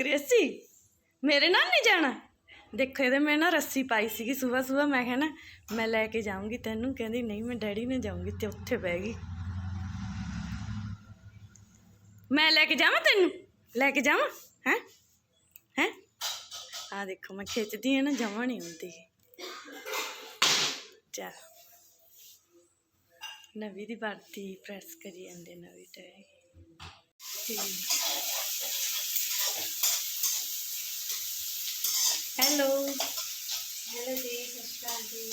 Gracie, ਮੇਰੇ ਨਾਲ ਨਹੀਂ ਜਾਣਾ? ਦੇਖੋ, ਇਹਦੇ ਮੈਂ ਨਾ ਰੱਸੀ ਪਾਈ ਸੀਗੀ ਸਵੇਰ ਸਵੇਰ ਮੈਂ ਕਿਹਾ ਨਾ, ਮੈਂ ਲੈ ਕੇ ਜਾਊਂਗੀ ਤੈਨੂੰ। ਕਹਿੰਦੀ, ਨਹੀਂ, ਮੈਂ ਡੈਡੀ ਨਾਲ ਜਾਊਂਗੀ, ਤੇ ਉੱਥੇ ਬਹਿ ਗਈ। ਮੈਂ ਲੈ ਕੇ ਜਾਵਾਂ ਤੈਨੂੰ? ਲੈ ਕੇ ਜਾਵਾਂ? ਹੈ? ਹੈ? ਆ ਦੇਖੋ, ਮੈਂ ਖਿੱਚਦੀ ਹਾਂ ਨਾ ਜਮਾ ਨਹੀਂ ਹੁੰਦੀ। ਚਲ। ਨਵੀਂ ਦੀ ਵਰਤੀ ਪ੍ਰੈਸ ਕਰੀ ਜਾਂਦੇ, ਨਵੀਂ ਟਾਈ ਹੈਲੋ। ਹੈਲੋ ਜੀ ਸਤਿ ਸ਼੍ਰੀ ਅਕਾਲ ਜੀ।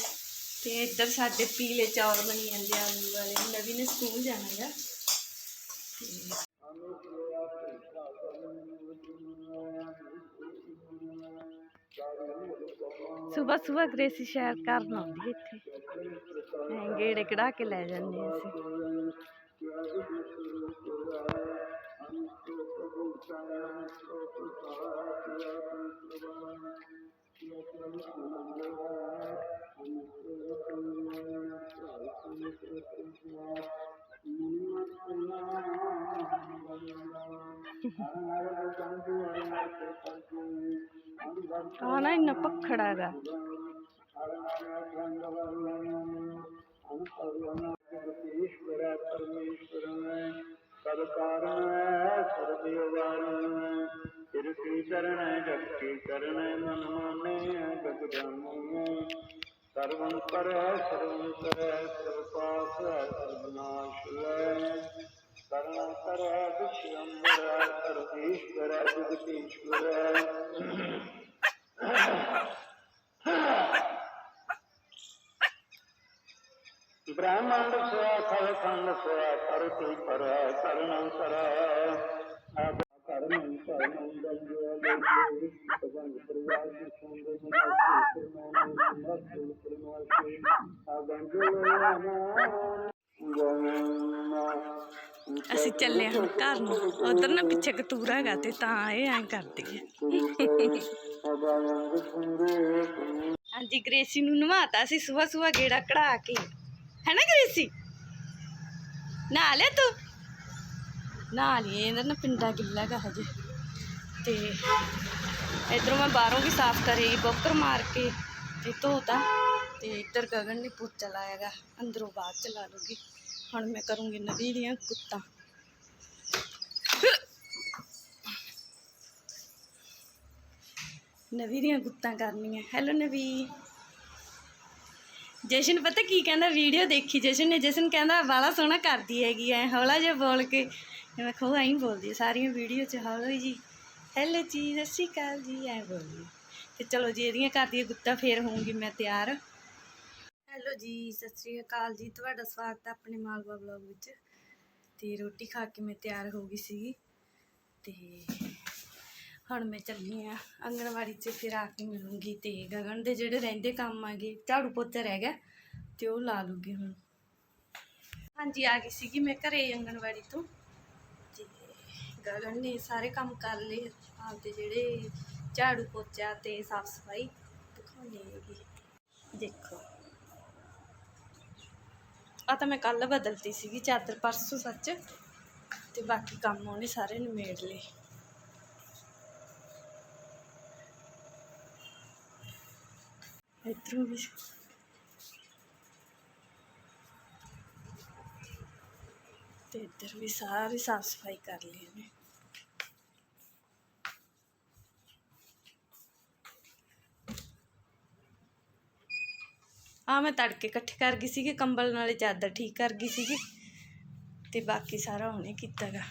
ਤੇ ਇੱਧਰ ਸਾਡੇ ਪੀਲੇ ਚੌਲ ਬਣੀ ਜਾਂਦੇ ਆ ਆਲੂ ਵਾਲੇ। ਨਵੀਂ ਨੇ ਸਕੂਲ ਜਾਣਾ ਹੈ ਸਵੇਰ ਸਵੇਰ ਗ੍ਰੇਸੀ ਸ਼ਹਿਰ ਕਰਨ ਆਉਂਦੀ ਹੈ ਇੱਥੇ। ਗੇੜੇ ਕਢਾ ਕੇ ਲੈ ਜਾਂਦੇ ਹਾਂ ਅਸੀਂ। ਆ ਨਾ ਇੰਨਾ ਪਖੜਾ ਹੈਗਾ ਈਸ਼ਵਰ ਹੈ ਪਰਮੇਸ਼ਵਰ ਹੈ, ਸਭ ਕਾਰਨ ਹੈ। ਸਰਬ ਵਾਰਨ ਕੀ ਚਰਨ ਹੈ, ਜਗ ਮਨ ਮਾਨੇ ਜਗ ਜਾਣੀ ਸਰਵੰ ਪਰ ਹੈ ਸਰਵੰ ਕਰ ਹੈ, ਸਰਵ ਪਾਸ ਹੈ ਸਰਬ ਨਾਸ਼ ਹੈ। ਕਰਣ ਕਰ ਬ੍ਰਹਮੰਡ ਸਵਾ ਸਭ ਸੰਗ ਸਵਾ ਕਰ ਤੀ ਪਰ ਕਰਨ ਕਰ। ਆਪ ਕਰਨ ਕਰਨ ਅਸੀਂ ਚੱਲੇ ਹਾਂ ਘਰ ਨੂੰ। ਉਧਰ ਨਾ ਪਿੱਛੇ ਕਤੂਰਾ ਹੈਗਾ ਤੇ ਤਾਂ ਇਹ ਐਂ ਕਰਦੀ ਹੈ ਹਾਂਜੀ ਗ੍ਰੇਸੀ ਨੂੰ ਨਵਾਤਾ ਸੀ ਸਵੇਰ ਸਵੇਰ ਗੇੜਾ ਕਢਾ ਕੇ। ਹੈ ਨਾ ਗ੍ਰੇਸੀ? ਨਹਾ ਲਿਆ ਤੂੰ? ਨਹਾ ਲਈ ਇਹਦਾ ਨਾ ਪਿੰਡਾ ਗਿੱਲਾ ਗਾ ਹਜੇ। ਤੇ ਇਧਰੋਂ ਮੈਂ ਬਾਹਰੋਂ ਵੀ ਸਾਫ਼ ਕਰੀ ਬੋਕਰ ਮਾਰ ਕੇ ਤੇ ਧੋਤਾ। ਤੇ ਇੱਧਰ ਗਗਨ ਨੇ ਪੋਚਾ ਲਾਇਆਗਾ ਅੰਦਰੋਂ ਬਾਹਰ ਚਲਾ ਲੂਗੀ ਹੁਣ ਮੈਂ ਕਰੂੰਗੀ ਨਵੀ ਦੀਆਂ ਕੁੱਤਾਂ। ਨਵੀ ਦੀਆਂ ਗੁੱਤਾਂ ਕਰਨੀਆਂ। ਹੈਲੋ ਨਵੀ। ਜਸ਼ਨ ਪਤਾ ਕੀ ਕਹਿੰਦਾ? ਵੀਡੀਓ ਦੇਖੀ ਜਸ਼ਨ ਨੇ। ਜਸ਼ਨ ਕਹਿੰਦਾ, ਵਾਲਾ ਸੋਹਣਾ ਕਰਦੀ ਹੈਗੀ ਐ, ਹੌਲਾ ਜਿਹਾ ਬੋਲ ਕੇ। ਮੈਂ ਖੋ ਐਂ ਬੋਲਦੀ ਸਾਰੀਆਂ ਵੀਡੀਓ 'ਚ ਹੌਲਾ ਜੀ। ਹੈਲੋ ਜੀ, ਸਤਿ ਸ਼੍ਰੀ ਅਕਾਲ ਜੀ। ਐਂ ਬੋਲਦੀ ਆ। ਤੇ ਚਲੋ ਜੀ, ਇਹਦੀਆਂ ਕਰਦੀ ਗੁੱਤਾਂ ਫੇਰ ਹੋਊਂਗੀ, ਮੈਂ ਤਿਆਰ। ਹੈਲੋ ਜੀ, ਸਤਿ ਸ਼੍ਰੀ ਅਕਾਲ ਜੀ। ਤੁਹਾਡਾ ਸਵਾਗਤ ਹੈ ਆਪਣੇ ਮਾਲਵਾ ਵਲੌਗ ਵਿੱਚ। ਤੇ ਰੋਟੀ ਖਾ ਕੇ ਮੈਂ ਤਿਆਰ ਹੋ ਗਈ ਸੀਗੀ। ਤੇ ਹੁਣ ਮੈਂ ਚੱਲੀ ਆ ਅੰਗਣਵਾੜੀ 'ਚ, ਫਿਰ ਆ ਕੇ ਮਿਲੂੰਗੀ ਤੇ ਗਗਨ ਦੇ ਜਿਹੜੇ ਰਹਿੰਦੇ ਕੰਮ ਆਗੇ, ਝਾੜੂ ਪੋਚਾ ਰਹਿ ਗਿਆ ਤੇ ਉਹ ਲਾ ਲੂਗੀ ਹੁਣ। ਹਾਂਜੀ, ਆ ਗਈ ਸੀਗੀ ਮੈਂ ਘਰੇ ਅੰਗਣਵਾੜੀ ਤੋਂ। ਤੇ ਗਗਨ ਨੇ ਸਾਰੇ ਕੰਮ ਕਰ ਲਏ, ਆਪਦੇ ਜਿਹੜੇ ਝਾੜੂ ਪੋਚਾ ਤੇ ਸਾਫ਼ ਸਫ਼ਾਈ ਦਿਖਾਉਣੀ ਹੈਗੀ। ਦੇਖੋ। ਆ ਤਾਂ ਮੈਂ ਕੱਲ ਬਦਲਤੀ ਸੀਗੀ ਚਾਦਰ, ਪਰਸੋਂ ਸੱਚ। ਤੇ ਬਾਕੀ ਕੰਮ ਉਹਨੇ ਸਾਰੇ ਨਿਮੇੜ ਲਏ। ਇੱਧਰੋਂ ਵੀ ਤੇ ਇੱਧਰ ਵੀ ਸਾਰੀ ਸਾਫ਼ ਸਫ਼ਾਈ ਕਰ ਲਈ ਨੇ ਆ ਮੈਂ ਤੜਕੇ ਇਕੱਠੇ ਕਰ ਗਈ ਸੀਗੀ, ਕੰਬਲ ਨਾਲੇ ਚਾਦਰ ਠੀਕ ਕਰ ਗਈ ਸੀਗੀ, ਤੇ ਬਾਕੀ ਸਾਰਾ ਉਹਨੇ ਕੀਤਾਗਾ।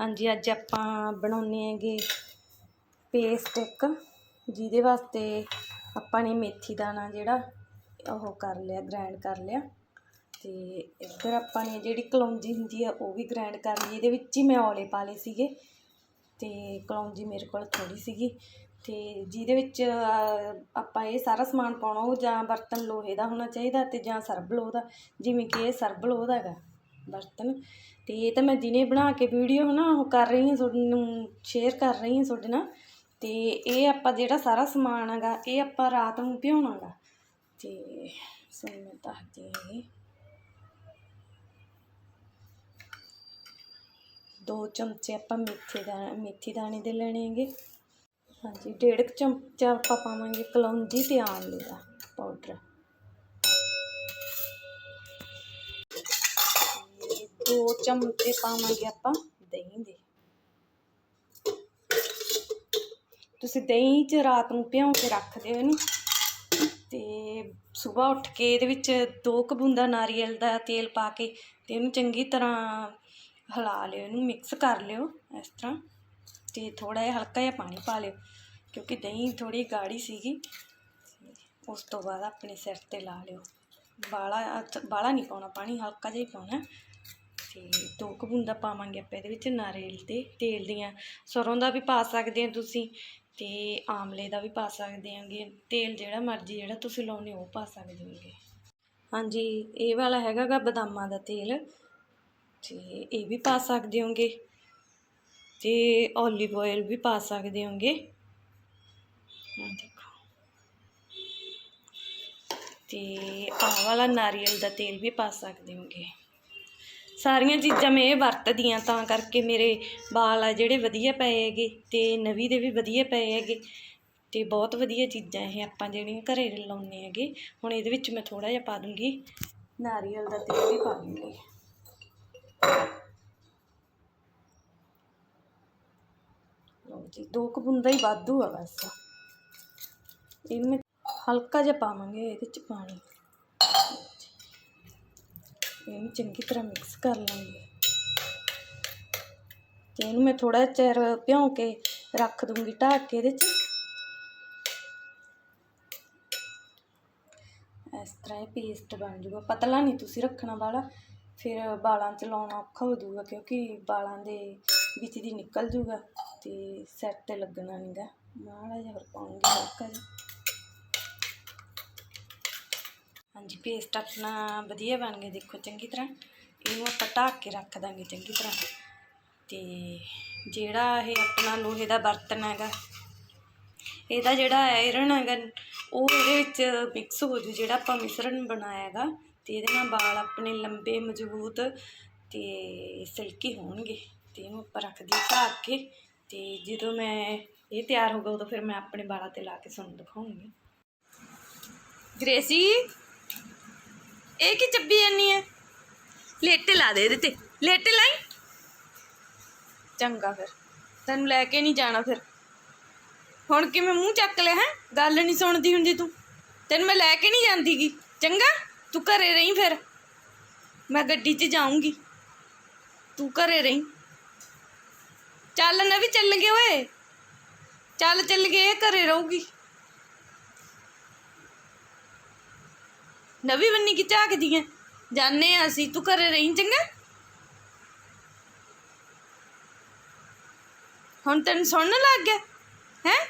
ਹਾਂਜੀ, ਅੱਜ ਆਪਾਂ ਬਣਾਉਣੇ ਹੈਗੇ ਪੇਸਟ ਇੱਕ, ਜਿਹਦੇ ਵਾਸਤੇ ਆਪਾਂ ਨੇ ਮੇਥੀ ਦਾਣਾ ਜਿਹੜਾ, ਉਹ ਕਰ ਲਿਆ ਗ੍ਰਾਈਂਡ ਕਰ ਲਿਆ। ਤੇ ਇੱਧਰ ਆਪਾਂ ਨੇ ਜਿਹੜੀ ਕਲੌਂਜੀ ਹੁੰਦੀ ਆ, ਉਹ ਵੀ ਗ੍ਰਾਈਂਡ ਕਰ ਲਈ। ਇਹਦੇ ਵਿੱਚ ਹੀ ਮੈਂ ਔਲੇ ਪਾ ਲਏ ਸੀਗੇ। ਤੇ ਕਲੌਂਜੀ ਮੇਰੇ ਕੋਲ ਥੋੜੀ ਸੀਗੀ। ਤੇ ਜਿਹਦੇ ਵਿੱਚ ਆਪਾਂ ਇਹ ਸਾਰਾ ਸਮਾਨ ਪਾਉਣਾ, ਉਹ ਜਾਂ ਬਰਤਨ ਲੋਹੇ ਦਾ ਹੋਣਾ ਚਾਹੀਦਾ ਤੇ ਜਾਂ ਸਰਬ ਲੋਹ ਦਾ। ਜਿਵੇਂ ਕਿ ਇਹ ਸਰਬ ਲੋਹ ਦਾ ਹੈਗਾ, ਬਰਤਨ। ਤੇ ਇਹ ਤਾਂ ਮੈਂ ਦਿਨੇ ਬਣਾ ਕੇ ਵੀਡੀਓ ਨਾ ਉਹ ਕਰ ਰਹੀ ਹਾਂ ਤੁਹਾਡੇ ਨੂੰ ਸ਼ੇਅਰ ਕਰ ਰਹੀ ਹਾਂ ਤੁਹਾਡੇ ਨਾਲ। ਤੇ ਇਹ ਆਪਾਂ ਜਿਹੜਾ ਸਾਰਾ ਸਮਾਨ ਹੈਗਾ, ਇਹ ਆਪਾਂ ਰਾਤ ਨੂੰ ਭਿਉਣਾ ਗਾ ਤੇ ਸੋ ਮੈਂ ਦੱਸਦੀ ਦੋ ਚਮਚੇ ਆਪਾਂ ਮੇਥੇ ਦਾ, ਮੇਥੀ ਦਾਣੇ ਦੇ ਲੈਣੇ ਹੈਗੇ। ਹਾਂਜੀ, ਡੇਢ ਕੁ ਚਮਚਾ ਆਪਾਂ ਪਾਵਾਂਗੇ ਕਲੌਂਜੀ ਤੇ ਆਮਲੇ ਦਾ ਪਾਊਡਰ ਦੋ ਚਮਚੇ ਪਾਵਾਂਗੇ ਆਪਾਂ ਦਹੀਂ ਦੇ। ਤੁਸੀਂ ਦਹੀਂ 'ਚ ਰਾਤ ਨੂੰ ਭਿਉਂ ਕੇ ਰੱਖ ਦਿਓ ਇਹਨੂੰ। ਤੇ ਸਵੇਰ ਉੱਠ ਕੇ ਇਹਦੇ ਵਿੱਚ ਦੋ ਕੁ ਬੂੰਦਾਂ ਨਾਰੀਅਲ ਦਾ ਤੇਲ ਪਾ ਕੇ ਤੇ ਇਹਨੂੰ ਚੰਗੀ ਤਰ੍ਹਾਂ ਹਿਲਾ ਲਿਓ, ਇਹਨੂੰ ਮਿਕਸ ਕਰ ਲਿਓ ਇਸ ਤਰ੍ਹਾਂ। ਤੇ ਥੋੜਾ ਜਿਹਾ ਹਲਕਾ ਜਿਹਾ ਪਾਣੀ ਪਾ ਲਿਓ, ਕਿਉਂਕਿ ਦਹੀਂ ਥੋੜੀ ਗਾੜੀ ਸੀਗੀ। ਉਸ ਤੋਂ ਬਾਅਦ ਆਪਣੇ ਸਿਰ ਤੇ ਲਾ ਲਿਓ। ਬਾਲਾ ਬਾਲਾ ਨਹੀਂ ਪਾਉਣਾ, ਪਾਣੀ ਹਲਕਾ ਜਿਹਾ ਹੀ ਪਾਉਣਾ। ਤੇ ਦੋ ਕੁ ਬੂੰਦਾਂ ਪਾਵਾਂਗੇ ਆਪਾਂ ਇਹਦੇ ਵਿੱਚ ਨਾਰੀਅਲ ਦੇ ਤੇਲ ਦੀਆਂ। ਸਰੋਂ ਦਾ ਵੀ ਪਾ ਸਕਦੇ ਆ ਤੁਸੀਂ। ਅਤੇ ਆਮਲੇ ਦਾ ਵੀ ਪਾ ਸਕਦੇ ਆਂਗੇ। ਤੇਲ ਜਿਹੜਾ ਮਰਜ਼ੀ ਜਿਹੜਾ ਤੁਸੀਂ ਲਾਉਨੇ ਉਹ ਪਾ ਸਕਦੇ ਹੋਗੇ। ਹਾਂਜੀ, ਇਹ ਵਾਲਾ ਹੈਗਾ ਗਾ ਬਦਾਮਾਂ ਦਾ ਤੇਲ। ਤੇ ਇਹ ਵੀ ਪਾ ਸਕਦੇ ਹੋਗੇ। ਤੇ ਓਲੀਵ ਆਇਲ ਵੀ ਪਾ ਸਕਦੇ ਹੋਗੇ। ਆਹ ਦੇਖੋ। ਤੇ ਆਹ ਵਾਲਾ ਨਾਰੀਅਲ ਦਾ ਤੇਲ ਵੀ ਪਾ ਸਕਦੇ ਹੋਗੇ। ਸਾਰੀਆਂ ਚੀਜ਼ਾਂ ਮੈਂ ਇਹ ਵਰਤਦੀ ਹਾਂ, ਤਾਂ ਕਰਕੇ ਮੇਰੇ ਵਾਲ ਆ ਜਿਹੜੇ ਵਧੀਆ ਪਏ ਹੈਗੇ ਅਤੇ ਨਵੀ ਦੇ ਵੀ ਵਧੀਆ ਪਏ ਹੈਗੇ ਅਤੇ ਬਹੁਤ ਵਧੀਆ ਚੀਜ਼ਾਂ ਇਹ ਆਪਾਂ ਜਿਹੜੀਆਂ ਘਰੇ ਲਾਉਂਦੇ ਹੈਗੇ, ਹੁਣ ਇਹਦੇ ਵਿੱਚ ਮੈਂ ਥੋੜ੍ਹਾ ਜਿਹਾ ਪਾ ਦੂੰਗੀ। ਨਾਰੀਅਲ ਦਾ ਤੇਲ ਵੀ ਪਾ ਦੂੰਗੀ। ਲਓ ਜੀ, ਦੋ ਕੁ ਬੂੰਦਾਂ ਹੀ ਵਾਧੂ ਆ ਬਸ। ਇਹਨੂੰ ਮੈਂ ਹਲਕਾ ਜਿਹਾ ਪਾਵਾਂਗੇ, ਇਹਦੇ ਚ ਪਾਣੀ। ਇਹਨੂੰ ਚੰਗੀ ਤਰ੍ਹਾਂ ਮਿਕਸ ਕਰ ਲਾਂਗੇ। ਤੇ ਇਹਨੂੰ ਮੈਂ ਥੋੜਾ ਚਿਰ ਭਿਉਂ ਕੇ ਰੱਖ ਦੂੰਗੀ, ਢੱਕ ਕੇ ਇਹਦੇ 'ਚ। ਇਸ ਤਰ੍ਹਾਂ ਇਹ ਪੇਸਟ ਬਣ ਜਾਊਗਾ। ਪਤਲਾ ਨਹੀਂ ਤੁਸੀਂ ਰੱਖਣਾ ਵਾਲਾ, ਫਿਰ ਬਾਲਾਂ 'ਚ ਲਾਉਣਾ ਔਖਾ ਹੋ ਜਾਊਗਾ, ਕਿਉਂਕਿ ਵਾਲਾਂ ਦੇ ਵਿੱਚ ਦੀ ਨਿਕਲ ਜੂਗਾ ਤੇ ਸੈੱਟ ਤੇ ਲੱਗਣਾ ਨਹੀਂਗਾ ਮਾੜਾ ਜਿਹਾ ਹੋਰ ਪਾਉਂਗੀ ਹਲਕਾ ਜਿਹਾ। ਹਾਂਜੀ ਪੇਸਟ ਆਪਣਾ ਵਧੀਆ ਬਣ ਗਿਆ ਦੇਖੋ ਚੰਗੀ ਤਰ੍ਹਾਂ। ਇਹਨੂੰ ਆਪਾਂ ਢੱਕ ਕੇ ਰੱਖ ਦਾਂਗੇ ਚੰਗੀ ਤਰ੍ਹਾਂ। ਤੇ ਜਿਹੜਾ ਇਹ ਆਪਣਾ ਲੋਹੇ ਦਾ ਬਰਤਨ ਹੈਗਾ, ਇਹਦਾ ਜਿਹੜਾ ਆਇਰਨ ਹੈਗਾ, ਉਹ ਇਹਦੇ ਵਿੱਚ ਮਿਕਸ ਹੋ ਜੂ, ਜਿਹੜਾ ਆਪਾਂ ਮਿਸ਼ਰਣ ਬਣਾਇਆ ਹੈਗਾ। ਤੇ ਇਹਦੇ ਨਾਲ ਵਾਲ ਆਪਣੇ ਲੰਬੇ, ਮਜ਼ਬੂਤ ਤੇ ਸਿਲਕੀ ਹੋਣਗੇ। ਤੇ ਇਹਨੂੰ ਆਪਾਂ ਰੱਖ ਦਈਏ ਢੱਕ ਕੇ। ਤੇ ਜਦੋਂ ਮੈਂ ਇਹ ਤਿਆਰ ਹੋਗਾ ਉਦੋਂ ਫਿਰ ਮੈਂ ਆਪਣੇ ਵਾਲਾਂ ਤੇ ਲਾ ਕੇ ਤੁਹਾਨੂੰ ਦਿਖਾਉਂਗੀ। ਗ੍ਰੇਸੀ ਇਹ ਕੀ ਚੱਬੀ ਜਾਨੀ ਹੈ ਲੇਟੇ ਲਾ ਦੇ ਇਹਦੇ ਤੇ। ਲੇਟੇ ਲਾਈ? ਚੰਗਾ ਫਿਰ। ਤੈਨੂੰ ਲੈ ਕੇ ਨਹੀਂ ਜਾਣਾ ਫਿਰ। ਹੁਣ ਕਿਵੇਂ ਮੂੰਹ ਚੱਕ ਲਿਆ, ਹੈ? ਗੱਲ ਨਹੀਂ ਸੁਣਦੀ ਹੁੰਦੀ ਤੂੰ। ਤੈਨੂੰ ਮੈਂ ਲੈ ਕੇ ਨਹੀਂ ਜਾਂਦੀਗੀ। ਚੰਗਾ? ਤੂੰ ਘਰੇ ਰਹੀਂ ਫਿਰ। ਮੈਂ ਗੱਡੀ 'ਚ ਜਾਊਂਗੀ। ਤੂੰ ਘਰੇ ਰਹੀਂ। ਚੱਲ ਨਾ ਵੀ ਚੱਲ ਗਏ ਓਏ। ਚੱਲ ਚੱਲ ਗਏ ਘਰੇ ਰਹੂਗੀ। ਨਵੀਂ ਬੰਨੀ ਕਿ ਝਾਕਦੀ ਐ ਜਾਣੇ ਆ ਅਸੀਂ, ਤੂੰ ਘਰੇ ਰਹੀਂ ਚੰਗਾ? ਹੁਣ ਤੈਨੂੰ ਸੁਣਨ ਲੱਗ ਗਿਆ? ਹੈ?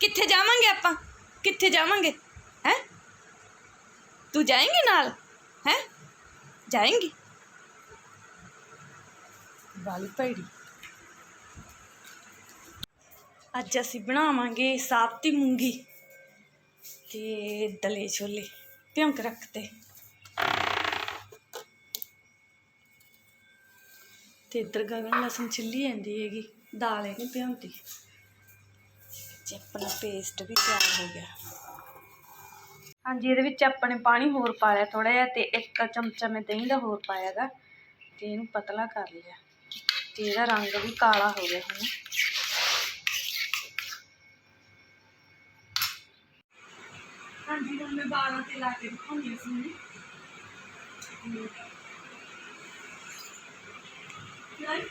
ਕਿੱਥੇ ਜਾਵਾਂਗੇ ਆਪਾਂ? ਕਿੱਥੇ ਜਾਵਾਂਗੇ? ਹੈ? ਤੂੰ ਜਾਏਂਗੀ ਨਾਲ? ਹੈ? ਜਾਏਂਗੀ? ਵਾਲੀ ਭੈੜੀ। ਅੱਜ ਅਸੀਂ ਬਣਾਵਾਂਗੇ ਸਾਬਤੀ ਮੂੰਗੀ। ਤੇ ਦਲੇ ਛੋਲੇ ਭਿਉਂਕ ਕੇ ਰੱਖਤੇ। ਤੇ ਇੱਧਰ ਗਗਨ ਲਸਣ ਛਿੱਲੀ ਜਾਂਦੀ ਹੈਗੀ, ਦਾਲ ਇਹਨੇ ਭਿਉਂਤੀ। ਤੇ ਆਪਣਾ ਪੇਸਟ ਵੀ ਤਿਆਰ ਹੋ ਗਿਆ। ਹਾਂਜੀ, ਇਹਦੇ ਵਿੱਚ ਆਪਣੇ ਪਾਣੀ ਹੋਰ ਪਾ ਲਿਆ ਥੋੜਾ ਜਿਹਾ ਤੇ ਇੱਕ ਚਮਚਾ ਮੈਂ ਦਹੀਂ ਦਾ ਹੋਰ ਪਾਇਆਗਾ ਤੇ ਇਹਨੂੰ ਪਤਲਾ ਕਰ ਲਿਆ। ਤੇ ਇਹਦਾ ਰੰਗ ਵੀ ਕਾਲਾ ਹੋ ਗਿਆ ਹੁਣ। ਹਾਂਜੀ ਹੁਣ ਮੈਂ ਬਾਲਾਂ ਤੇ ਲਾ ਕੇ ਦਿਖਾਉਂਦੀ ਸੀ ਨਹੀਂ ਆਏ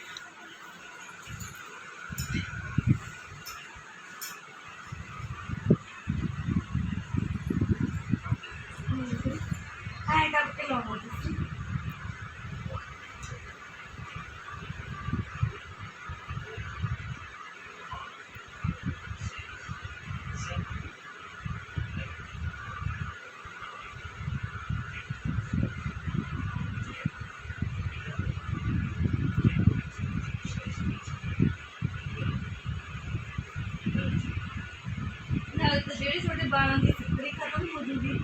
ਜਿਹੜੇ ਤੁਹਾਡੇ ਬਾਲਾਂ ਦੀ ਸਿੱਕਰੀ ਖਤਮ ਹੋ ਜੂਗੀ,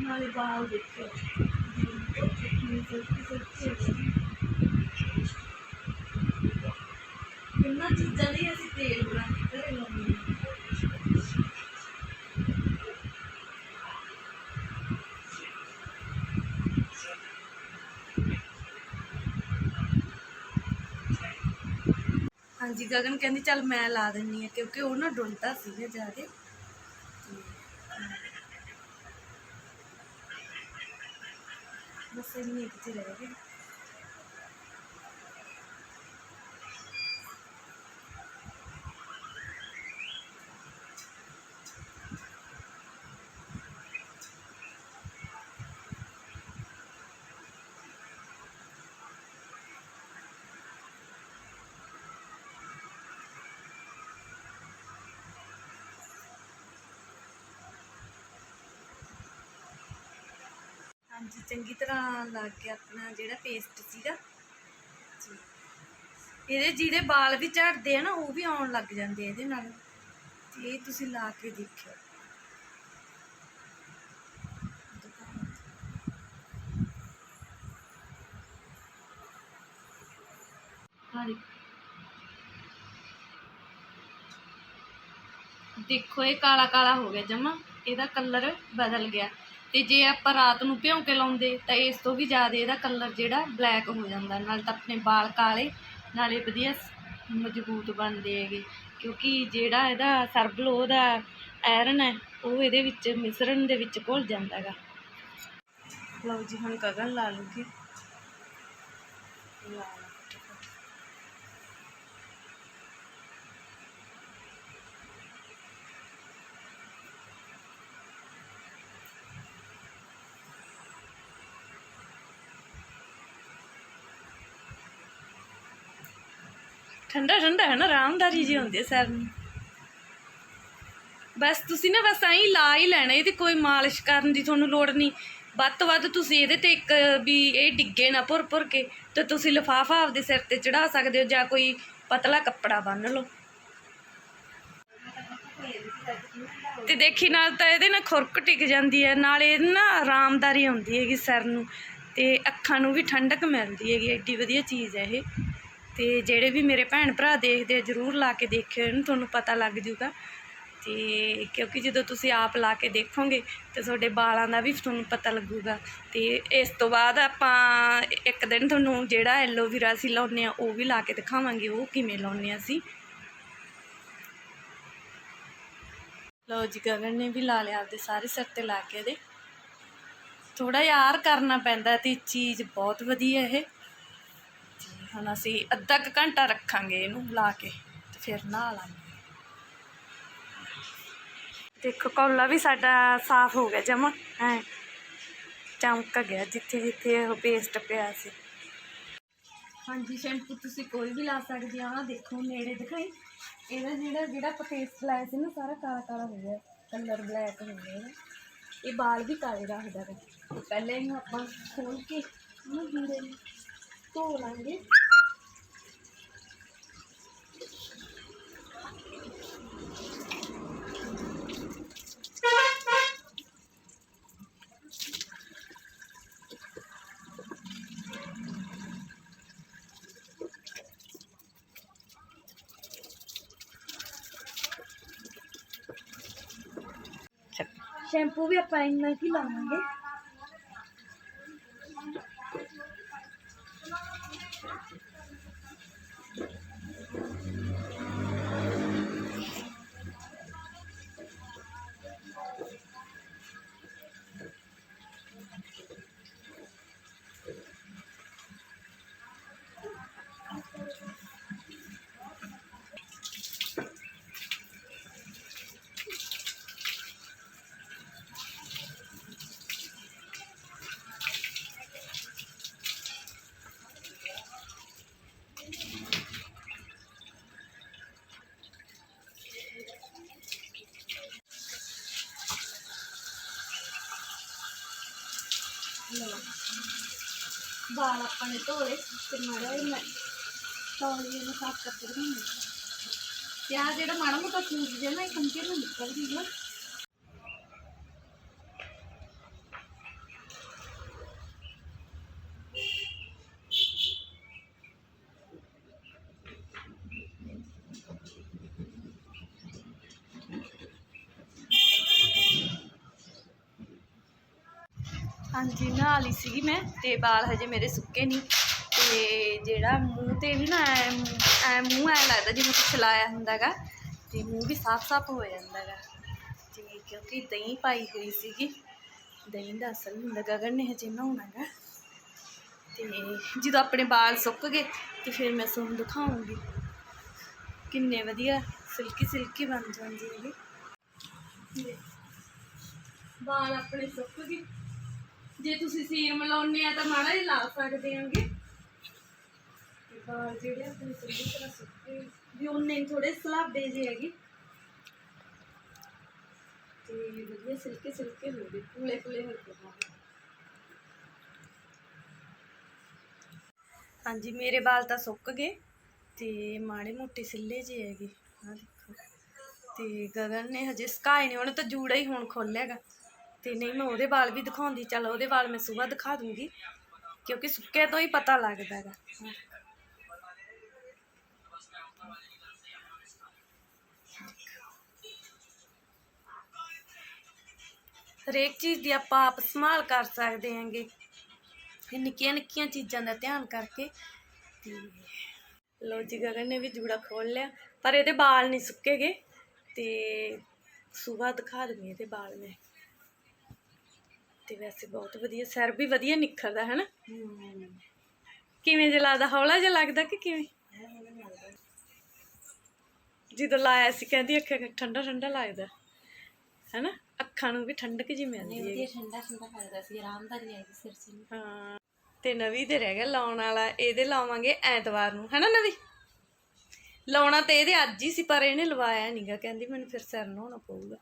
ਨਾਲੇ ਚੀਜ਼ਾਂ ਲਈ ਹਾਂਜੀ, ਗਗਨ ਕਹਿੰਦੀ, ਚੱਲ ਮੈਂ ਲਾ ਦਿੰਨੀ ਆ ਕਿਉਂਕਿ ਉਹ ਨਾ ਡੁੰਡਾ ਸੀਗਾ ਜਾ ਕੇ। ਬਸ ਇੰਨੀ ਇੱਕ ਚ ਰਹਿ ਗਈ ਹਾਂਜੀ ਚੰਗੀ ਤਰ੍ਹਾਂ ਲੱਗ ਗਿਆ ਆਪਣਾ ਜਿਹੜਾ ਪੇਸਟ ਸੀਗਾ। ਇਹਦੇ ਜਿਹੜੇ ਵਾਲ ਵੀ ਝੜਦੇ ਆ ਨਾ, ਉਹ ਵੀ ਆਉਣ ਲੱਗ ਜਾਂਦੇ ਆ ਇਹਦੇ ਨਾਲ। ਤੇ ਇਹ ਤੁਸੀਂ ਲਾ ਕੇ ਦੇਖਿਓ। ਦੇਖੋ, ਇਹ ਕਾਲਾ ਕਾਲਾ ਹੋ ਗਿਆ ਜਮਾ। ਇਹਦਾ ਕਲਰ ਬਦਲ ਗਿਆ। ਤੇ ਜੇ ਆਪਾਂ ਰਾਤ ਨੂੰ ਭਿਉਂ ਕੇ ਲਾਉਂਦੇ ਤਾਂ ਇਸ ਤੋਂ ਵੀ ਜ਼ਿਆਦਾ ਇਹਦਾ ਕਲਰ ਜਿਹੜਾ ਬਲੈਕ ਹੋ ਜਾਂਦਾ, ਨਾਲ ਤਾਂ ਆਪਣੇ ਵਾਲ ਕਾਲੇ, ਨਾਲੇ ਵਧੀਆ ਮਜ਼ਬੂਤ ਬਣਦੇ ਹੈਗੇ, ਕਿਉਂਕਿ ਜਿਹੜਾ ਇਹਦਾ ਸਰਬਲੋ ਦਾ ਆਇਰਨ ਹੈ, ਉਹ ਇਹਦੇ ਵਿੱਚ ਮਿਸ਼ਰਣ ਦੇ ਵਿੱਚ ਘੁਲ ਜਾਂਦਾ ਹੈਗਾ। ਲਓ ਜੀ, ਹੁਣ ਕਗਨ ਲਾ ਲੂਗੀ ਲਾ ਠੰਡਾ ਠੰਡਾ ਹੈ ਨਾ, ਆਰਾਮਦਾਰੀ ਜੀ ਹੁੰਦੀ ਹੈ ਸਰ ਨੂੰ। ਬਸ ਤੁਸੀਂ ਨਾ ਬਸ ਐਂ ਲਾ ਹੀ ਲੈਣਾ, ਇਹਦੀ ਕੋਈ ਮਾਲਿਸ਼ ਕਰਨ ਦੀ ਤੁਹਾਨੂੰ ਲੋੜ ਨਹੀਂ। ਵੱਧ ਤੋਂ ਵੱਧ ਤੁਸੀਂ ਇਹਦੇ ਤੇ ਇੱਕ ਵੀ ਇਹ ਡਿੱਗੇ ਨਾ ਭੁਰ ਭੁਰ ਕੇ, ਤੇ ਤੁਸੀਂ ਲਿਫਾਫਾ ਆਪਦੇ ਸਿਰ ਤੇ ਚੜਾ ਸਕਦੇ ਹੋ ਜਾਂ ਕੋਈ ਪਤਲਾ ਕੱਪੜਾ ਬੰਨ ਲਓ। ਤੇ ਦੇਖੀ ਨਾਲ ਤਾਂ ਇਹਦੇ ਨਾਲ ਖੁਰਕ ਟਿਕ ਜਾਂਦੀ ਹੈ, ਨਾਲ ਇਹ ਨਾ ਆਰਾਮਦਾਰੀ ਆਉਂਦੀ ਹੈਗੀ ਸਿਰ ਨੂੰ, ਤੇ ਅੱਖਾਂ ਨੂੰ ਵੀ ਠੰਡਕ ਮਿਲਦੀ ਹੈਗੀ, ਐਡੀ ਵਧੀਆ ਚੀਜ਼ ਹੈ ਇਹ। ਤੇ ਜਿਹੜੇ ਵੀ ਮੇਰੇ ਭੈਣ ਭਰਾ ਦੇਖਦੇ ਆ, ਜਰੂਰ ਲਾ ਕੇ ਦੇਖਿਓ ਇਹਨੂੰ ਤੁਹਾਨੂੰ ਪਤਾ ਲੱਗ ਜੂਗਾ ਤੇ ਕਿਉਂਕਿ ਜਦੋਂ ਤੁਸੀਂ ਆਪ ਲਾ ਕੇ ਦੇਖੋਗੇ, ਤੇ ਤੁਹਾਡੇ ਵਾਲਾਂ ਦਾ ਵੀ ਤੁਹਾਨੂੰ ਪਤਾ ਲੱਗੂਗਾ। ਤੇ ਇਸ ਤੋਂ ਬਾਅਦ ਆਪਾਂ ਇੱਕ ਦਿਨ ਤੁਹਾਨੂੰ ਜਿਹੜਾ ਐਲੋਵੀਰਾ ਅਸੀਂ ਲਾਉਂਦੇ ਆ, ਉਹ ਵੀ ਲਾ ਕੇ ਦਿਖਾਵਾਂਗੇ, ਉਹ ਕਿਵੇਂ ਲਾਉਂਦੇ ਆ ਅਸੀਂ। ਲਓ ਜੀ, ਗਗਨ ਨੇ ਵੀ ਲਾ ਲਿਆ ਆਪਦੇ ਸਾਰੇ ਸਿਰ ਤੇ ਲਾ ਕੇ ਇਹਦੇ। ਥੋੜਾ ਯਾਰ ਕਰਨਾ ਪੈਂਦਾ ਤੇ ਚੀਜ਼ ਬਹੁਤ ਵਧੀਆ ਇਹ। ਹੁਣ ਅਸੀਂ ਅੱਧਾ ਕੁ ਘੰਟਾ ਰੱਖਾਂਗੇ ਇਹਨੂੰ ਲਾ ਕੇ ਤੇ ਫਿਰ ਨਹਾ ਲਾਂਗੇ। ਦੇਖੋ ਕੌਲਾ ਵੀ ਸਾਡਾ ਸਾਫ਼ ਹੋ ਗਿਆ ਜਮਾ, ਐ ਚਮਕ ਗਿਆ ਜਿੱਥੇ ਜਿੱਥੇ ਉਹ ਪੇਸਟ ਪਿਆ ਸੀ। ਹਾਂਜੀ ਸ਼ੈਂਪੂ ਤੁਸੀਂ ਕੋਈ ਵੀ ਲਾ ਸਕਦੇ ਆ। ਦੇਖੋ ਨੇੜੇ ਦਿਖਾਈ। ਇਹਦਾ ਜਿਹੜਾ ਜਿਹੜਾ ਆਪਾਂ ਪੇਸਟ ਲਾਇਆ ਸੀ ਨਾ, ਸਾਰਾ ਕਾਲਾ ਕਾਲਾ ਹੋ ਗਿਆ। ਕਲਰ ਬਲੈਕ ਹੋ ਗਿਆ ਇਹਦਾ। ਇਹ ਵਾਲ ਵੀ ਕਾਲੇ ਰੱਖਦਾ ਹੈ ਪਹਿਲਾਂ ਇਹਨੂੰ ਆਪਾਂ ਖੋਲ ਕੇ, ਇਹਨੂੰ ਜੀਰੇ ਨੂੰ ਧੋ ਲਾਂਗੇ ਸ਼ੈਂਪੂ ਵੀ ਆਪਾਂ ਇੰਨਾ ਹੀ ਲਾਵਾਂਗੇ ਵਾਲ ਆਪਾਂ ਨੇ ਧੋਲੇ ਤੇ ਮਾੜਾ ਜਿਹਾ ਮੈਂ ਤੌਲੀਏ ਨੂੰ ਸਾਫ਼ ਕਰਕੇ ਦਿਖਾਉਂਦੀ ਤੇ ਆਹ ਜਿਹੜਾ ਮਾੜਾ ਮੋਟਾ ਸੂਜ ਜਿਹਾ ਨਾ ਇਹ ਕੰਕੇ ਨੂੰ ਨਿਕਲ ਜੂਗਾ ਹਾਂਜੀ ਨਹਾ ਲਈ ਸੀਗੀ ਮੈਂ ਤੇ ਵਾਲ ਹਜੇ ਮੇਰੇ ਸੁੱਕੇ ਨਹੀਂ। ਤੇ ਜਿਹੜਾ ਮੂੰਹ ਤੇ ਵੀ ਨਾ ਐ ਮੂੰਹ ਐ ਲੱਗਦਾ ਜਿਵੇਂ ਕੁਛ ਲਾਇਆ ਹੁੰਦਾਗਾ, ਤੇ ਮੂੰਹ ਵੀ ਸਾਫ਼-ਸਾਫ਼ ਹੋ ਜਾਂਦਾਗਾ। ਤੇ ਕਿਉਂਕਿ ਦਹੀਂ ਪਾਈ ਹੋਈ ਸੀਗੀ। ਦਹੀਂ ਦਾ ਅਸਰ ਹੁੰਦਾ, ਗਗਨ ਨੇ ਹਜੇ ਨਹਾਉਣਾਗਾ। ਤੇ ਜਦੋਂ ਆਪਣੇ ਵਾਲ ਸੁੱਕ ਗਏ, ਤੇ ਫਿਰ ਮੈਂ ਤੁਹਾਨੂੰ ਦਿਖਾਉਂਗੀ। ਕਿੰਨੇ ਵਧੀਆ ਸਿਲਕੀ ਸਿਲਕੀ ਬਣ ਜਾਂਦੀ ਹੈਗੀ ਦੇ ਵਾਲ ਆਪਣੇ ਸੁੱਕ ਗਏ। ਜੇ ਤੁਸੀਂ ਸੀਰਮ ਮਿਲਾਉਣੇ ਆ ਤਾਂ ਮਾੜਾ ਹੀ ਲਾ ਸਕਦੇ ਆਂਗੇ। ਤੇ ਜਿਹੜੇ ਆਪਣੇ ਚੰਗੀ ਤਰ੍ਹਾਂ ਸੁੱਕੇ ਵੀ ਉਹਨੇ ਥੋੜੇ ਸਲਾਬੇ ਜੇ ਹੈਗੇ। ਤੇ ਵਧੀਆ ਸਿਲਕੇ ਸਿਲਕੇ ਹੋ ਗਏ। ਕੁਲੇ ਕੁਲੇ ਹੋ ਗਏ। ਹਾਂਜੀ, ਮੇਰੇ ਵਾਲ ਤਾਂ ਸੁੱਕ ਗਏ। ਤੇ ਮਾੜੇ ਮੋਟੇ ਸਿੱਲੇ ਜੇ ਹੈਗੇ। ਆ ਦੇਖੋ। ਤੇ ਗਗਨ ਨੇ ਹਜੇ ਸੁਕਾਏ ਨੇ, ਉਹਨੇ ਤਾਂ ਜੂੜਾ ਹੀ ਹੁਣ ਖੋਲਿਆਗਾ ਤੇ ਨਹੀਂ ਮੈਂ ਉਹਦੇ ਵਾਲ ਵੀ ਦਿਖਾਉਂਦੀ, ਚੱਲ ਉਹਦੇ ਵਾਲ ਮੈਂ ਸਵੇਰ ਦਿਖਾ ਦੂੰਗੀ, ਕਿਉਂਕਿ ਸੁੱਕੇ ਤੋਂ ਹੀ ਪਤਾ ਲੱਗਦਾ ਹੈਗਾ। ਹਰੇਕ ਚੀਜ਼ ਦੀ ਆਪਾਂ ਆਪ ਸੰਭਾਲ ਕਰ ਸਕਦੇ ਹਾਂਗੇ। ਇਹ ਨਿੱਕੀਆਂ ਨਿੱਕੀਆਂ ਚੀਜ਼ਾਂ ਦਾ ਧਿਆਨ ਕਰਕੇ ਤੇ ਲੋ ਜੀ, ਗਗਨ ਨੇ ਵੀ ਜੂੜਾ ਖੋਲ ਲਿਆ, ਪਰ ਇਹਦੇ ਵਾਲ ਨਹੀਂ ਸੁੱਕੇਗੇ ਤੇ ਸਵੇਰ ਦਿਖਾ ਦੂੰਗੀ ਇਹਦੇ ਵਾਲ ਮੈਂ। ਤੇ ਵੈਸੇ ਬਹੁਤ ਵਧੀਆ ਸਿਰ ਵੀ ਵਧੀਆ ਨਿਖਰਦਾ ਹੈ। ਨਾ ਕਿਵੇਂ ਜਿਹਾ ਲੱਗਦਾ ਹੌਲਾ ਜਿਹਾ ਲੱਗਦਾ ਕਿ ਕਿਵੇਂ? ਜਦੋਂ ਲਾਇਆ ਸੀ ਕਹਿੰਦੀ ਅੱਖਾਂ ਠੰਡਾ ਠੰਡਾ ਲੱਗਦਾ ਹੈ ਨਾ ਅੱਖਾਂ ਨੂੰ ਵੀ ਠੰਡਕ ਜਿਹੀ ਮਿਲਦੀ ਹੈ ਵਧੀਆ ਠੰਡਾ ਠੰਡਾ ਲੱਗਦਾ ਸੀ ਆਰਾਮਦਾਰੀ ਆਈ ਸਿਰ ਚ ਹਾਂ ਤੇ ਨਵੀ ਦੇ ਰਹਿ ਗਿਆ ਲਾਉਣ ਵਾਲਾ ਇਹਦੇ ਲਾਵਾਂਗੇ ਐਤਵਾਰ ਨੂੰ ਹੈ ਨਾ ਨਵੀ? ਲਾਉਣਾ ਤੇ ਇਹਦੇ ਅੱਜ ਹੀ ਸੀ ਪਰ ਇਹਨੇ ਲਵਾਇਆ ਨਹੀਂਗਾ ਕਹਿੰਦੀ ਮੈਨੂੰ ਫਿਰ ਸਿਰ ਨਹਾਉਣਾ ਪਊਗਾ।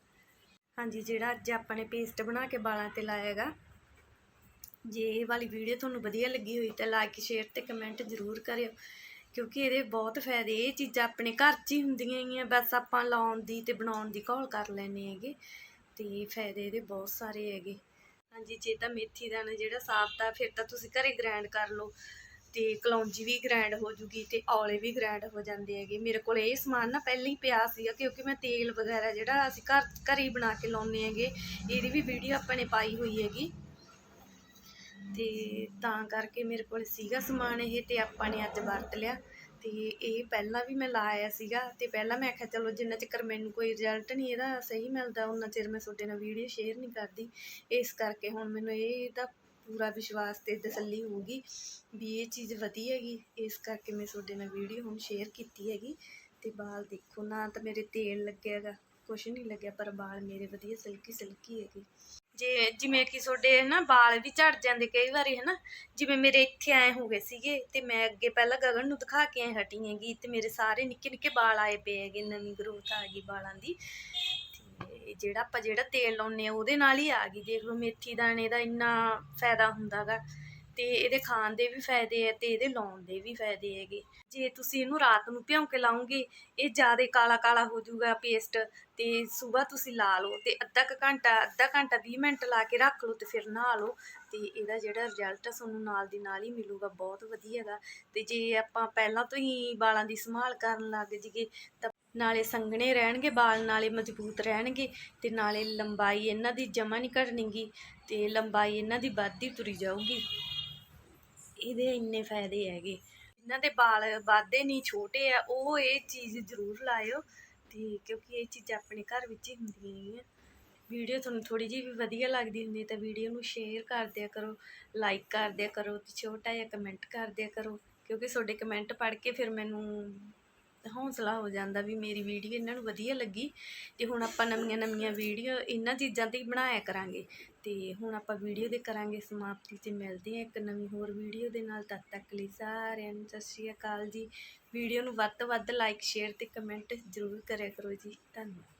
ਹਾਂਜੀ, ਜਿਹੜਾ ਅੱਜ ਆਪਾਂ ਨੇ ਪੇਸਟ ਬਣਾ ਕੇ ਵਾਲਾਂ ਤੇ ਲਾਇਆ ਹੈਗਾ। ਜੇ ਇਹ ਵਾਲੀ ਵੀਡੀਓ ਤੁਹਾਨੂੰ ਵਧੀਆ ਲੱਗੀ ਹੋਈ ਤਾਂ ਲਾਈਕ ਸ਼ੇਅਰ ਤੇ ਕਮੈਂਟ ਜ਼ਰੂਰ ਕਰਿਓ। ਕਿਉਂਕਿ ਇਹਦੇ ਬਹੁਤ ਫਾਇਦੇ ਇਹ ਚੀਜ਼ਾਂ ਆਪਣੇ ਘਰ 'ਚ ਹੀ ਹੁੰਦੀਆਂ ਹੈਗੀਆਂ, ਬਸ ਆਪਾਂ ਲਾਉਣ ਦੀ ਤੇ ਬਣਾਉਣ ਦੀ ਘੋਲ ਕਰ ਲੈਨੇ ਹੈਗੇ। ਤੇ ਫਾਇਦੇ ਇਹਦੇ ਬਹੁਤ ਸਾਰੇ ਹੈਗੇ। ਹਾਂਜੀ, ਜੇ ਤਾਂ ਮੇਥੀ ਦਾਣਾ ਜਿਹੜਾ ਸਾਫ਼ ਤਾਂ ਫਿਰ ਤਾਂ ਤੁਸੀਂ ਘਰੇ ਗ੍ਰਾਈਂਡ ਕਰ ਲਓ। ਤੇ ਕਲੌਂਜੀ ਵੀ ਗ੍ਰਾਈਂਡ ਹੋ ਜੂਗੀ ਤੇ ਔਲੇ ਵੀ ਗ੍ਰਾਈਂਡ ਹੋ ਜਾਂਦੇ ਹੈਗੇ। ਮੇਰੇ ਕੋਲ ਇਹ ਸਮਾਨ ਨਾ ਪਹਿਲਾਂ ਹੀ ਪਿਆ ਸੀਗਾ ਕਿਉਂਕਿ ਮੈਂ ਤੇਲ ਵਗੈਰਾ ਜਿਹੜਾ ਅਸੀਂ ਘਰ, ਘਰੇ ਹੀ ਬਣਾ ਕੇ ਲਾਉਂਦੇ ਹੈਗੇ, ਇਹਦੀ ਵੀ ਵੀਡੀਓ ਆਪਾਂ ਨੇ ਪਾਈ ਹੋਈ ਹੈਗੀ। ਤੇ ਤਾਂ ਕਰਕੇ ਮੇਰੇ ਕੋਲ ਸੀਗਾ ਸਮਾਨ ਇਹ ਤੇ ਆਪਾਂ ਨੇ ਅੱਜ ਵਰਤ ਲਿਆ। ਤੇ ਇਹ ਪਹਿਲਾਂ ਵੀ ਮੈਂ ਲਾਇਆ ਸੀਗਾ ਤੇ ਪਹਿਲਾਂ ਮੈਂ ਆਖਿਆ ਚਲੋ ਜਿੰਨਾ ਚਿਰ ਮੈਨੂੰ ਕੋਈ ਰਿਜ਼ਲਟ ਨਹੀਂ ਇਹਦਾ ਸਹੀ ਮਿਲਦਾ ਉਹਨਾਂ ਚਿਰ ਮੈਂ ਤੁਹਾਡੇ ਨਾਲ ਵੀਡੀਓ ਸ਼ੇਅਰ ਨਹੀਂ ਕਰਦੀ। ਇਸ ਕਰਕੇ ਹੁਣ ਮੈਨੂੰ ਇਹ ਇਹਦਾ ਪੂਰਾ ਵਿਸ਼ਵਾਸ ਤੇ ਤਸੱਲੀ ਹੋਊਗੀ ਵੀ ਇਹ ਚੀਜ਼ ਵਧੀਆ ਹੈਗੀ। ਇਸ ਕਰਕੇ ਮੈਂ ਤੁਹਾਡੇ ਨਾਲ ਵੀਡੀਓ ਹੁਣ ਸ਼ੇਅਰ ਕੀਤੀ ਹੈਗੀ ਤੇ ਬਾਲ ਦੇਖੋ, ਨਾ ਤਾਂ ਮੇਰੇ ਤੇਲ ਲੱਗਿਆਗਾ, ਕੁਛ ਨਹੀਂ ਲੱਗਿਆ, ਪਰ ਬਾਲ ਮੇਰੇ ਵਧੀਆ ਸਿਲਕੀ ਸਿਲਕੀ ਹੈਗੇ। ਜੇ ਜਿਵੇਂ ਕਿ ਤੁਹਾਡੇ ਨਾ ਵਾਲ ਵੀ ਝੜ ਜਾਂਦੇ ਕਈ ਵਾਰੀ, ਹਨਾ? ਜਿਵੇਂ ਮੇਰੇ ਇੱਥੇ ਆਏ ਹੋ ਗਏ ਸੀਗੇ ਤੇ ਮੈਂ ਅੱਗੇ ਪਹਿਲਾਂ ਗਗਨ ਨੂੰ ਦਿਖਾ ਕੇ ਆਏ ਹਟੀ ਹੈਗੀ ਤੇ ਮੇਰੇ ਸਾਰੇ ਨਿੱਕੇ ਨਿੱਕੇ ਵਾਲ ਆਏ ਪਏ ਹੈਗੇ, ਨਵੀਂ ਗਰੋਥ ਆ ਗਈ ਵਾਲਾਂ ਦੀ। ਜਿਹੜਾ ਆਪਾਂ ਜਿਹੜਾ ਤੇਲ ਲਾਉਨੇ ਆ ਉਹਦੇ ਨਾਲ ਹੀ ਆ ਗਈ। ਦੇਖ ਲਓ, ਮੇਥੀ ਦਾਣੇ ਦਾ ਇੰਨਾ ਫਾਇਦਾ ਹੁੰਦਾਗਾ ਤੇ ਇਹਦੇ ਖਾਣ ਦੇ ਵੀ ਫਾਇਦੇ ਆ ਤੇ ਇਹਦੇ ਲਾਉਣ ਦੇ ਵੀ ਫਾਇਦੇ ਹੈਗੇ। ਜੇ ਤੁਸੀਂ ਇਹਨੂੰ ਰਾਤ ਨੂੰ ਭਿਉਂ ਕੇ ਲਾਉਂਗੇ, ਇਹ ਜ਼ਿਆਦਾ ਕਾਲਾ ਕਾਲਾ ਹੋ ਜਾਊਗਾ ਪੇਸਟ ਤੇ ਸਵੇਰ ਤੁਸੀਂ ਲਾ ਲਓ ਤੇ ਅੱਧਾ ਕੁ ਘੰਟਾ, ਅੱਧਾ ਘੰਟਾ 20 ਮਿੰਟ ਲਾ ਕੇ ਰੱਖ ਲਓ ਤੇ ਫਿਰ ਨਹਾ ਲਓ ਤੇ ਇਹਦਾ ਜਿਹੜਾ ਰਿਜ਼ਲਟ ਆ ਤੁਹਾਨੂੰ ਨਾਲ ਦੀ ਨਾਲ ਹੀ ਮਿਲੂਗਾ, ਬਹੁਤ ਵਧੀਆ ਗਾ। ਤੇ ਜੇ ਆਪਾਂ ਪਹਿਲਾਂ ਤੋਂ ਹੀ ਵਾਲਾਂ ਦੀ ਸੰਭਾਲ ਕਰਨ ਲੱਗ ਜੀਏ ਤਾਂ ਨਾਲੇ ਸੰਘਣੇ ਰਹਿਣਗੇ ਵਾਲ ਨਾਲੇ ਮਜ਼ਬੂਤ ਰਹਿਣਗੇ ਤੇ ਨਾਲੇ ਲੰਬਾਈ ਇਹਨਾਂ ਦੀ ਜਮਾ ਨਹੀਂ ਘਟਣੀਗੀ ਤੇ ਲੰਬਾਈ ਇਹਨਾਂ ਦੀ ਵੱਧਦੀ ਤੁਰੀ ਜਾਊਗੀ। ਇਹਦੇ ਇੰਨੇ ਫਾਇਦੇ ਹੈਗੇ। ਇਹਨਾਂ ਦੇ ਵਾਲ ਵੱਧਦੇ ਨਹੀਂ, ਛੋਟੇ ਆ, ਉਹ ਇਹ ਚੀਜ਼ ਜ਼ਰੂਰ ਲਾਇਓ ਤੇ ਕਿਉਂਕਿ ਇਹ ਚੀਜ਼ਾਂ ਆਪਣੇ ਘਰ ਵਿੱਚ ਹੀ ਹੁੰਦੀਆਂ ਹੈਗੀਆਂ। ਵੀਡੀਓ ਤੁਹਾਨੂੰ ਥੋੜੀ ਜਿਹੀ ਵੀ ਵਧੀਆ ਲੱਗਦੀ ਹੁੰਦੀ ਹੈ ਤਾਂ ਵੀਡੀਓ ਨੂੰ ਸ਼ੇਅਰ ਕਰ ਦਿਆ ਕਰੋ, ਲਾਈਕ ਕਰ ਦਿਆ ਕਰੋ ਤੇ ਛੋਟਾ ਜਿਹਾ ਕਮੈਂਟ ਕਰ ਦਿਆ ਕਰੋ ਕਿਉਂਕਿ ਤੁਹਾਡੇ ਕਮੈਂਟ ਪੜ੍ਹ ਕੇ ਫਿਰ ਮੈਨੂੰ ਹੌਸਲਾ ਹੋ ਜਾਂਦਾ ਵੀ ਮੇਰੀ ਵੀਡੀਓ ਇਹਨਾਂ ਨੂੰ ਵਧੀਆ ਲੱਗੀ ਤੇ ਹੁਣ ਆਪਾਂ ਨਵੀਆਂ ਨਵੀਆਂ ਵੀਡੀਓ ਇਹਨਾਂ ਚੀਜ਼ਾਂ ਤੇ ਹੀ ਬਣਾਇਆ ਕਰਾਂਗੇ। ਤੇ ਹੁਣ ਆਪਾਂ ਵੀਡੀਓ ਦੇ ਕਰਾਂਗੇ ਸਮਾਪਤੀ ਤੇ ਮਿਲਦੇ ਹਾਂ ਇੱਕ ਨਵੀਂ ਹੋਰ ਵੀਡੀਓ ਦੇ ਨਾਲ। ਤਦ ਤੱਕ ਲਈ ਸਾਰਿਆਂ ਨੂੰ ਸਤਿ ਸ਼੍ਰੀ ਅਕਾਲ ਜੀ। ਵੀਡੀਓ ਨੂੰ ਵੱਧ ਤੋਂ ਵੱਧ ਲਾਈਕ ਸ਼ੇਅਰ ਤੇ ਕਮੈਂਟ ਜ਼ਰੂਰ ਕਰਿਆ ਕਰੋ ਜੀ। ਧੰਨਵਾਦ।